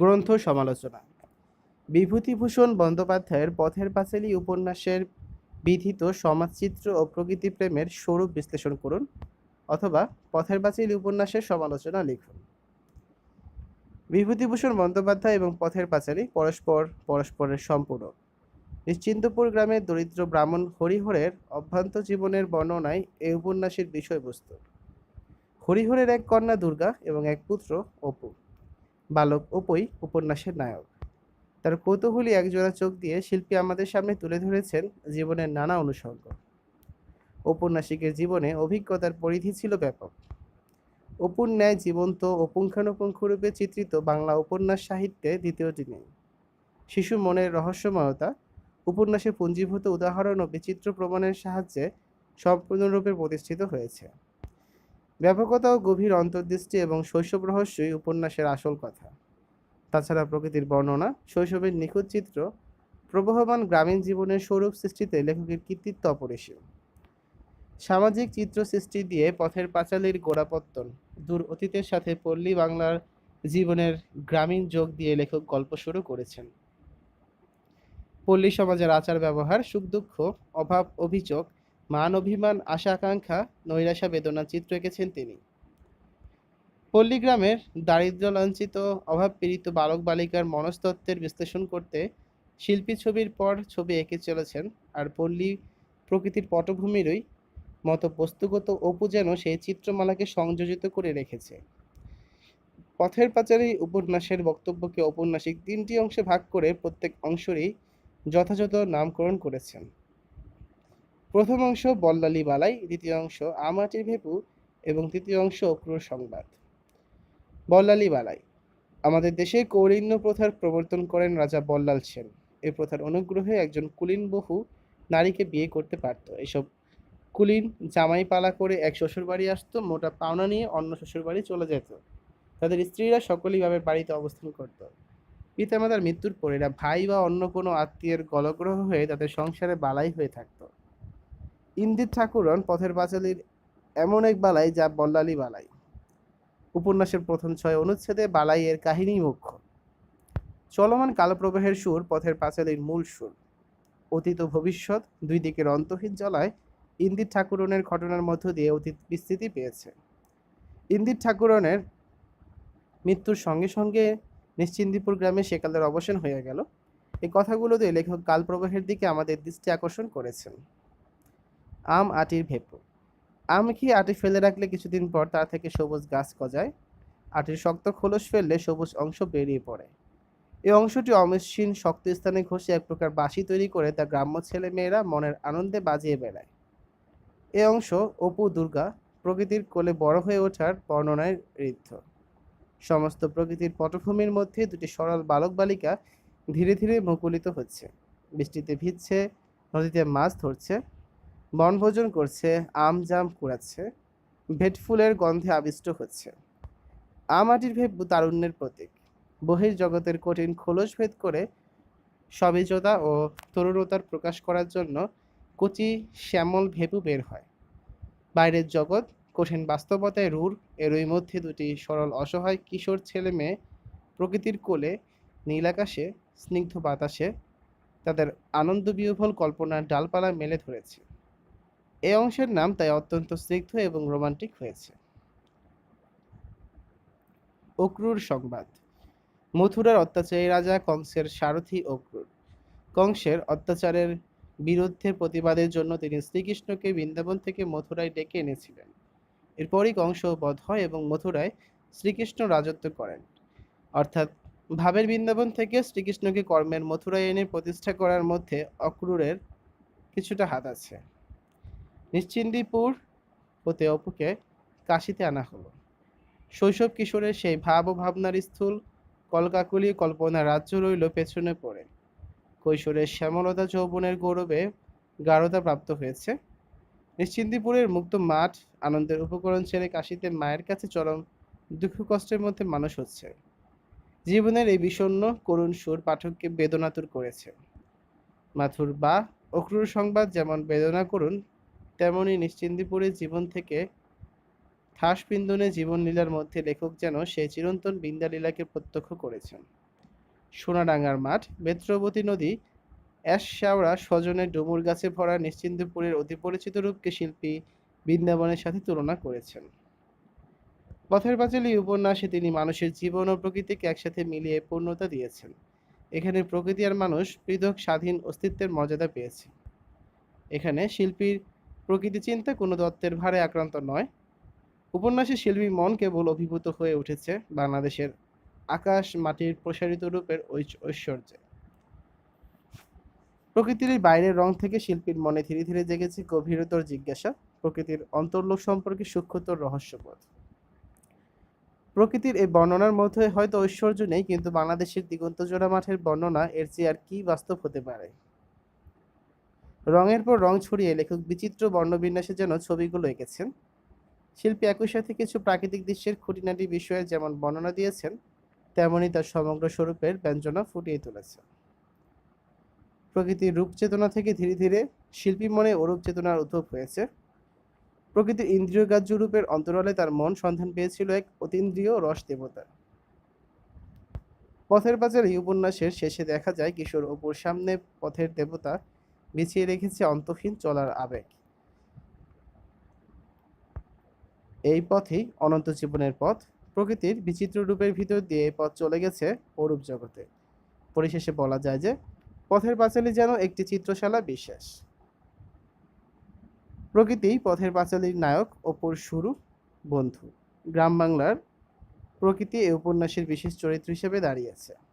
গ্রন্থ সমালোচনা। বিভূতিভূষণ বন্দ্যোপাধ্যায়ের পথের পাঁচালী উপন্যাসের বিধিত সমাজচিত্র ও প্রকৃতি প্রেমের স্বরূপ বিশ্লেষণ করুন অথবা পথের পাঁচালী উপন্যাসের সমালোচনা লিখুন। বিভূতিভূষণ বন্দ্যোপাধ্যায় এবং পথের পাঁচালী পরস্পর পরস্পরের সম্পূরক। নিশ্চিন্তপুর গ্রামের দরিদ্র ব্রাহ্মণ হরিহরের অভ্রান্ত জীবনের বর্ণনায় এই উপন্যাসের বিষয়বস্তু। হরিহরের এক কন্যা দুর্গা এবং এক পুত্র অপু। বালক অপুই উপন্যাসের নায়ক। তার কৌতূহলী একজোড়া চোখ দিয়ে শিল্পী আমাদের সামনে তুলে ধরেছেন জীবনের নানা অনুষঙ্গ। ঔপন্যাসিকের জীবনে অভিজ্ঞতার পরিধি ছিল ব্যাপক। অপুর ন্যায় জীবন্ত ও পুঙ্খানুপুঙ্খরূপে চিত্রিত বাংলা উপন্যাস সাহিত্যে দ্বিতীয়টি নেই। শিশু মনের রহস্যময়তা, উপন্যাসে পুঞ্জীভূত উদাহরণ ও বিচিত্র প্রমাণের সাহায্যে সম্পূর্ণরূপে প্রতিষ্ঠিত হয়েছে। ব্যাপকতা ও গভীর অন্তর্দৃষ্টি এবং শৈশব রহস্যই উপন্যাসের আসল কথা। তাছাড়া প্রকৃতির বর্ণনা, শৈশবের নিখুঁত চিত্র, প্রবহমান গ্রামীণ জীবনের স্বরূপ সৃষ্টিতে লেখকের কৃতিত্ব অপরিসীম। সামাজিক চিত্র সৃষ্টি দিয়ে পথের পাঁচালীর গোড়াপত্তন, দূর অতীতের সাথে পল্লী বাংলার জীবনের গ্রামীণ যোগ দিয়ে লেখক গল্প শুরু করেছেন। পল্লী সমাজের আচার ব্যবহার সুখ দুঃখ অভাব, অভিযোগ মান অভিমান আশা আকাঙ্ক্ষা নৈরাশা বেদনা চিত্র এঁকেছেন তিনি। পল্লীগ্রামের দারিদ্র লাঞ্ছিত অভাব পীড়িত বালক বালিকার মনস্তত্ত্বের বিশ্লেষণ করতে শিল্পী ছবির পর ছবি এঁকে চলেছেন আর পল্লী প্রকৃতির পটভূমিরই মতো বস্তুগত অপু যেন সেই চিত্রমালাকে সংযোজিত করে রেখেছে। পথের পাঁচালী উপন্যাসের বক্তব্যকে ঔপন্যাসিক তিনটি অংশে ভাগ করে প্রত্যেক অংশেরই যথাযথ নামকরণ করেছেন। প্রথম অংশ বল্লালি বালাই দ্বিতীয় অংশ আমাটির ভেপু এবং তৃতীয় অংশ অক্রুর সংবাদ। বল্লালি বালাই আমাদের দেশে কৌলিন্য প্রথার প্রবর্তন করেন রাজা বল্লাল সেন। এই প্রথার অনুগ্রহে একজন কুলীন বহু নারীকে বিয়ে করতে পারত। এসব কুলীন জামাই পালা করে এক শ্বশুরবাড়ি আসতো, মোটা পাওনা নিয়ে অন্য শ্বশুরবাড়ি চলে যেত। তাদের স্ত্রীরা সকলেই ভাবে বাড়িতে অবস্থান করত। পিতামাতার মৃত্যুর পর এরা ভাই বা অন্য কোনো আত্মীয়ের গলগ্রহ হয়ে তাদের সংসারে বালাই হয়ে থাকতো। ইন্দির ঠাকুরন পথের পাঁচালীর এমন এক বালাই যা বল্লালি বালাই। উপন্যাসের প্রথম ছয় অনুচ্ছেদে বালাই এর কাহিনী মুখ্য। চলমান কালপ্রবাহের সুর পথের পাঁচালীর মূল সুর। অতীত ভবিষ্যৎ দুই দিকের অন্তহীন জলায় ইন্দির ঠাকুরনের ঘটনার মধ্য দিয়ে অতীত বিস্তৃতি পেয়েছে। ইন্দির ঠাকুরনের মৃত্যুর সঙ্গে সঙ্গে নিশ্চিন্দিপুর গ্রামে সেকালের অবসান হয়ে গেল। এই কথাগুলো দিয়ে লেখক কালপ্রবাহের দিকে আমাদের দৃষ্টি আকর্ষণ করেছেন। আম আটির ভেপু। আম কি আটি ফেলে রাখলে কিছুদিন পর তা থেকে সবুজ গাছ গজায়? আটির শক্ত খোলস ফেললে সবুজ অংশ বেরিয়ে পড়ে। এই অংশটি অমসৃণ, শক্ত স্থানে ঘষে এক প্রকার বাঁশি তৈরি করে তা গ্রাম্য ছেলে মেয়েরা মনের আনন্দে বাজিয়ে বেড়ায়। এ অংশ অপু দুর্গা প্রকৃতির কোলে বড় হয়ে ওঠার বর্ণনায় ঋদ্ধ। সমস্ত প্রকৃতির পটভূমির মধ্যে দুটি সরল বালক বালিকা ধীরে ধীরে মুকুলিত হচ্ছে। বৃষ্টিতে ভিজছে, নদীতে মাছ ধরছে বনভোজন করছে, আম জাম কুড়াচ্ছে ভেটফুলের গন্ধে আবিষ্ট হচ্ছে। আমাটির ভেব তারুণ্যের প্রতীক। বহির জগতের কঠিন খোলস ভেদ করে সবিজতা ও তরুণতার প্রকাশ করার জন্য কচি শ্যামল ভেপু বের হয়। বাইরের জগৎ কঠিন বাস্তবতায় রূঢ়, এরই মধ্যে দুটি সরল অসহায় কিশোর ছেলে মেয়ে প্রকৃতির কোলে, নীল আকাশে, স্নিগ্ধ বাতাসে, তাদের আনন্দ বিহ্বল কল্পনার ডালপালা মেলে ধরেছে। এই অংশের নাম তাই অত্যন্ত স্নিগ্ধ এবং রোমান্টিক হয়েছে। অক্রুর সংবাদ। মথুরার অত্যাচারী রাজা কংসের সারথি অক্রুর। কংসের অত্যাচারের বিরুদ্ধে প্রতিবাদের জন্য তিনি শ্রীকৃষ্ণকে বৃন্দাবন থেকে মথুরায় ডেকে এনেছিলেন। এরপরই কংস বধ হয় এবং মথুরায় শ্রীকৃষ্ণ রাজত্ব করেন। অর্থাৎ ভাবের বৃন্দাবন থেকে শ্রীকৃষ্ণকে কর্মের মথুরায় এনে প্রতিষ্ঠা করার মধ্যে অক্রুরের কিছুটা হাত আছে। নিশ্চিন্দিপুর হতে অপুকে কাশিতে আনা হলো। শৈশব কিশোরের সেই ভাব ও ভাবনার স্থূল কলকাকুলি কল্পনা রাজ্য রইল পেছনে পড়ে। কৈশোরের শ্যামলতা যৌবনের গৌরবে গাঢ়তা প্রাপ্ত হয়েছে। নিশ্চিন্দিপুরের মুক্ত মাঠ, আনন্দের উপকরণ ছেড়ে কাশিতে মায়ের কাছে চরম দুঃখ কষ্টের মধ্যে মানুষ হচ্ছে। জীবনের এই বিষণ্ণ, করুণ সুর পাঠককে বেদনাতুর করেছে। মাথুর বা অক্রুর সংবাদ যেমন বেদনা করুন তেমনি নিশ্চিন্দিপুরের জীবন থেকে ঠাস পিন্দনে জীবন লীলার মধ্যে লেখক যেন সেই চিরন্তন বিন্দালীলাকে প্রত্যক্ষ করেছেন। সোনাডাঙ্গার মাঠ, বেত্রবতী নদী, অ্যাশ শ্যাওড়া স্বজনের ডুমুর গাছে ভরা নিশ্চিন্তপুরের অতি পরিচিত রূপকে শিল্পী বৃন্দাবনের সাথে তুলনা করেছেন। পথের পাঁচালী উপন্যাসে তিনি মানুষের জীবন ও প্রকৃতিকে একসাথে মিলিয়ে পূর্ণতা দিয়েছেন। এখানে প্রকৃতি আর মানুষ পৃথক স্বাধীন অস্তিত্বের মর্যাদা পেয়েছে। এখানে শিল্পীর প্রকৃতি চিন্তা কোনো দত্তের ভারে আক্রান্ত নয়। উপন্যাসে শিল্পী মন কেবল অভিভূত হয়ে উঠেছে বাংলাদেশের আকাশ মাটির প্রসারিত রূপের ঐশ- ঐশ্বর্যে। প্রকৃতির বাইরের রং থেকে শিল্পীর মনে ধীরে ধীরে জেগেছে গভীরতর জিজ্ঞাসা, প্রকৃতির অন্তর্লোক সম্পর্কে সূক্ষ্মতর রহস্যবোধ। প্রকৃতির এই বর্ণনার মধ্যে হয়তো ঐশ্বর্য নেই, কিন্তু বাংলাদেশের দিগন্ত জোড়া মাঠের বর্ণনা এর চেয়ে আর কি বাস্তব হতে পারে? রঙের পর রং ছড়িয়ে লেখক বিচিত্র বর্ণবিন্যাসে যেন ছবিগুলো এঁকেছেন। শিল্পী একই সাথে কিছু প্রাকৃতিক দৃশ্যের খুঁটিনাটি বিষয়ের যেমন বর্ণনা দিয়েছেন তেমনই তার সমগ্র স্বরূপের ব্যঞ্জনা ফুটিয়ে তুলেছে প্রকৃতির রূপ চেতনা থেকে ধীরে ধীরে শিল্পী মনে অরূপ চেতনার উদ্ভব হয়েছে। প্রকৃতির ইন্দ্রিয় গ্রাহ্য রূপের অন্তরালে তার মন সন্ধান পেয়েছিল এক অতীন্দ্রিয় রস দেবতার। পথের পাঁচালী উপন্যাসের শেষে দেখা যায় কিশোর অপুর সামনে পথের দেবতা বিছিয়ে রেখেছে অন্তহীন চলার আবেগ। এই পথই অনন্ত জীবনের পথ, প্রকৃতির বিচিত্র রূপের ভিতর দিয়ে এই পথ চলে গেছে অরূপ জগতে। পরিশেষে বলা যায় যে, পথের পাঁচালী যেন একটি চিত্রশালা বিশেষ। প্রকৃতি পথের পাঁচালীর নায়ক অপুর শুরু বন্ধু। গ্রাম বাংলার প্রকৃতি এই উপন্যাসের বিশেষ চরিত্র হিসেবে দাঁড়িয়েছে।